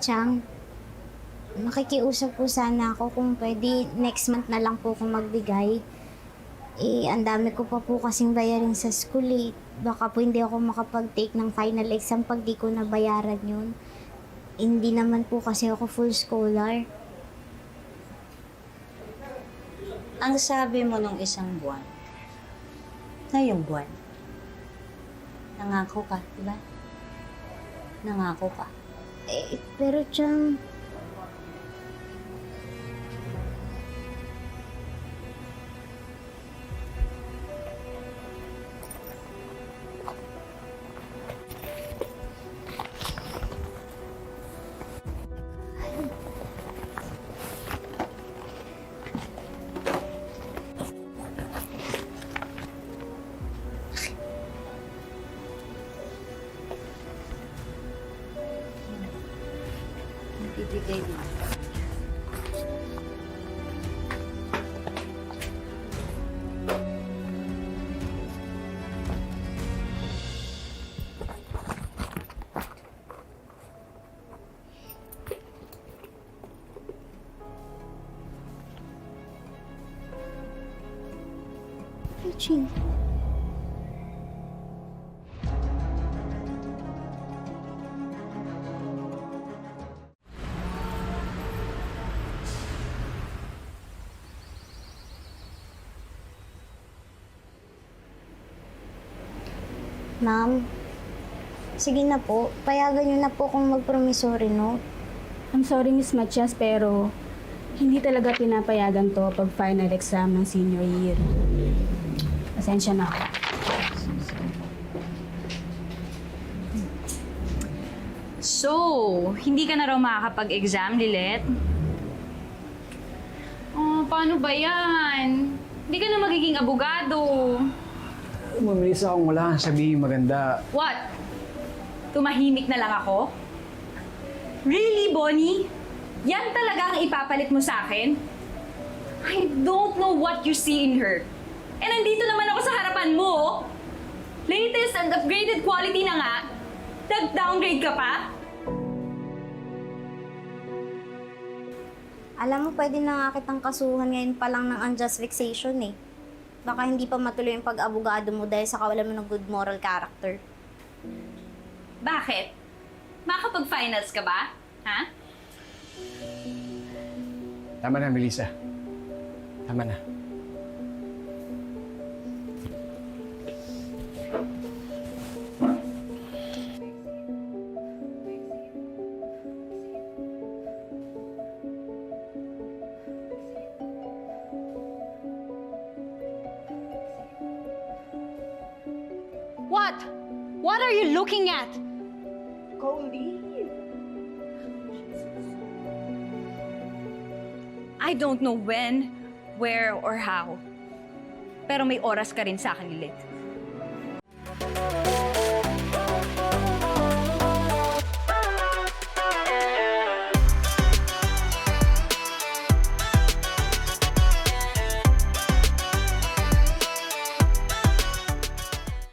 Chang, makikiusap po sana ako kung pwede next month na lang po kung magbigay. Eh, ang dami ko pa po kasing bayarin sa school eh. Baka po hindi ako makapag-take ng final exam pag di ko nabayaran yun. Hindi naman po kasi ako full scholar. Ang sabi mo nung isang buwan, ngayong buwan, nangako ka, di ba? Nangako ka. Eh, pero Chang, 一群。Ma'am, sige na po. Payagan niyo na po kung mag-promissory note. I'm sorry, Miss Matias, pero hindi talaga pinapayagan to pag final exam ng senior year. Pasensya na ako. So, hindi ka na raw makakapag-exam, Lilet? Oh, paano ba yan? Hindi ka na magiging abogado. Mabilis akong wala kang sabihin maganda. What? Tumahimik na lang ako? Really, Bonnie? Yan talaga ang ipapalit mo sa akin? I don't know what you see in her. Eh, nandito naman ako sa harapan mo. oh. Latest and upgraded quality na nga. Nag-downgrade ka pa? Alam mo, pwede na nga kitang kasuhan ngayon pa lang ng unjust vexation eh. Baka hindi pa matuloy yung pag-abogado mo dahil sa kawalan mo ng good moral character. Bakit? Makapag-finals ka ba? Ha? Tama na, Melissa. Tama na. What? What are you looking at? I don't know when, where, or how. Pero may oras ka rin sa akin, Lilith.